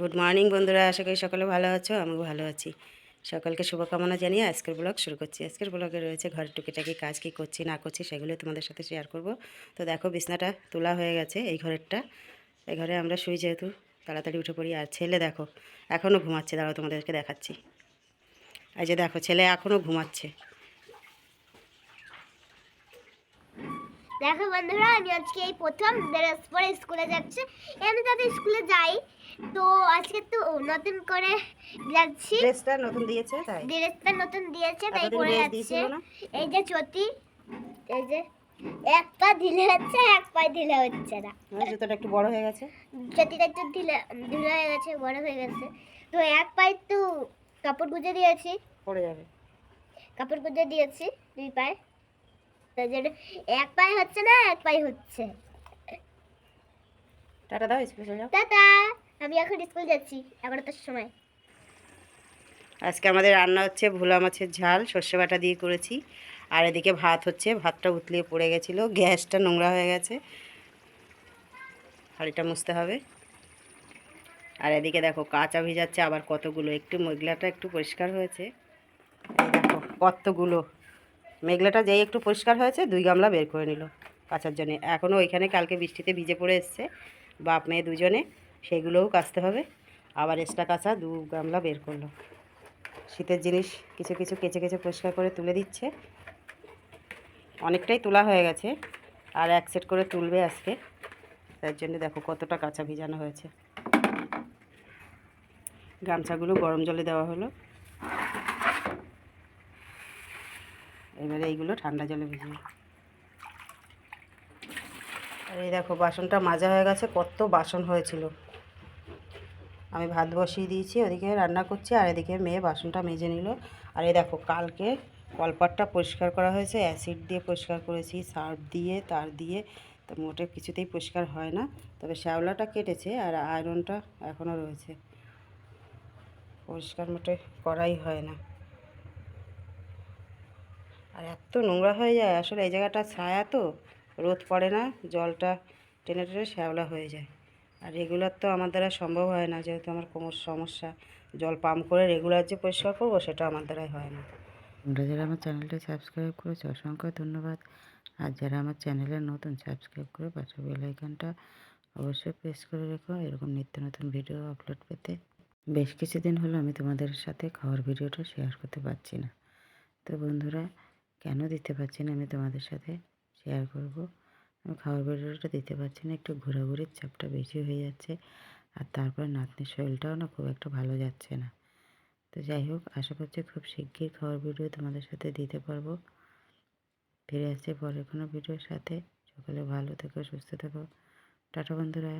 Good morning বন্ধুরা। আশা করি সকলে ভালো আছো, আমিও ভালো আছি। সকলকে শুভকামনা জানিয়ে আজকের ব্লগ শুরু করছি। আজকের ব্লগে রয়েছে ঘরের টুকিটাকি কাজ কী করছি, না করছি সেগুলো তোমাদের সাথে শেয়ার করব। তো দেখো, বিছনাটা তোলা হয়ে গেছে এই ঘরেরটা। এই ঘরে আমরা শুই যেহেতু, তাড়াতাড়ি উঠে পড়ি। আর ছেলে দেখো এখনও ঘুমাচ্ছে। দাঁড়াও তোমাদেরকে দেখাচ্ছি। এই যে দেখো, ছেলে এখনও ঘুমাচ্ছে। দেখো বন্ধুরা আমি আজকে এই প্রথম ড্রেস পরে স্কুলে যাচ্ছি আমি যাতে স্কুলে যাই। তো আজকে তো নতুন করে যাচ্ছি। ড্রেসটা নতুন দিয়েছে তাই। ড্রেসটা নতুন দিয়েছে তাই পরে যাচ্ছে। এই যে চটি এই যে এক পা ঢিলে হচ্ছে এক পা ঢিলে হচ্ছে না। জুতোটা একটু বড় হয়ে গেছে? চটিটা একটু ঢিলে ঢিলে হয়ে গেছে বড় হয়ে গেছে। তো এক পায়ে তো কাপড় গুঁজে দিয়েছি। পড়ে যাবে। কাপড় গুঁজে দিয়েছি দুই পায়ে। এক পায়ে হচ্ছে না এক পায়ে হচ্ছে। টাটা দাও স্কুলে যাও টাটা আমি এখন স্কুল যাচ্ছি এগারোটার সময়। আজকে আমাদের রান্না হচ্ছে ভোলা মাছের ঝাল সর্ষে বাটা দিয়ে করেছি। আর এদিকে ভাত হচ্ছে ভাতটা উতলিয়ে পড়ে গেছিল গ্যাসটা নোংরা হয়ে গেছে। হাঁড়িটা মুছতে হবে। আর এদিকে দেখো কাঁচা ভিজাচ্ছে আবার কতগুলো একটু মেঘলাটা একটু পরিষ্কার হয়েছে। দেখো কতগুলো। মেঘলাটা যেই একটু পরিষ্কার হয়েছে, দুই গামলা বের করে নিল কাচার জন্যে। এখনও ওইখানে কালকে বৃষ্টিতে ভিজে পড়ে এসছে, বাপ মেয়ে দুজনে, সেগুলোও কাচতে হবে। আবার এক্সট্রা কাঁচা দু গামলা বের করল। শীতের জিনিস কিছু কিছু কেচে কেচে পরিষ্কার করে তুলে দিচ্ছে। অনেকটাই তোলা হয়ে গেছে, আর এক সেট করে তুলবে আজকে। তার জন্য দেখো কতটা কাঁচা ভিজানো হয়েছে। গামছাগুলো গরম জলে দেওয়া হলো। এবারে এইগুলো ঠান্ডা জলে ভিজিয়ে আর এই দেখো, বাসনটা মাজা হয়ে গেছে, কত বাসন হয়েছিল। আমি ভাত বসিয়ে দিয়েছি, ওদিকে রান্না করছি, আর এদিকে মেয়ে বাসনটা মেজে নিল। আর এই দেখো, কালকে কলপাটটা পরিষ্কার করা হয়েছে, অ্যাসিড দিয়ে পরিষ্কার করেছি সার্ফ দিয়ে, তার দিয়ে, তো মোটে কিছুতেই পরিষ্কার হয় না। তবে শ্যাওলাটা কেটেছে, আর আয়রনটা এখনও রয়েছে। পরিষ্কার মোটে করাই হয় না। আর এত নোংরা হয়ে যায়, আসলে এই জায়গাটা ছায়া তো, রোদ পড়ে না, জলটা টেনে টেনে শ্যাওলা হয়ে যায়। আর রেগুলার তো আমার দ্বারা সম্ভব হয় না, যেহেতু আমার কোমর সমস্যা, জল পাম্প করে রেগুলার যে পরিষ্কার করব সেটা আমার দ্বারাই হয় না। তোমরা যারা আমার চ্যানেলটা সাবস্ক্রাইব করেছ, অসংখ্য ধন্যবাদ। আর যারা আমার চ্যানেলে নতুন, সাবস্ক্রাইব করে পাশে বেল আইকনটা অবশ্যই প্রেস করে রেখো। এরকম নিত্য নতুন ভিডিও আপলোড পেতে বেশ কিছুদিন হলো আমি তোমাদের সাথে খাওয়ার ভিডিওটা শেয়ার করতে পারছি না। তো বন্ধুরা কেন দিতে পারছি না আমি তোমাদের সাথে শেয়ার করব? আমি খাওয়ার ভিডিওটা দিতে পারছি না, একটু ঘোরাঘুরির চাপটা বেশি হয়ে যাচ্ছে আর তারপর নাতনির শরীরটাও না খুব একটা ভালো যাচ্ছে না। তো যাই হোক, আশা করছি খুব শিগগির খাওয়ার ভিডিও তোমাদের সাথে দিতে পারব। ফিরে আসছে পরের কোনো ভিডিওর সাথে। সকালে ভালো থেকো, সুস্থ থেকো। টাটা বন্ধুরা।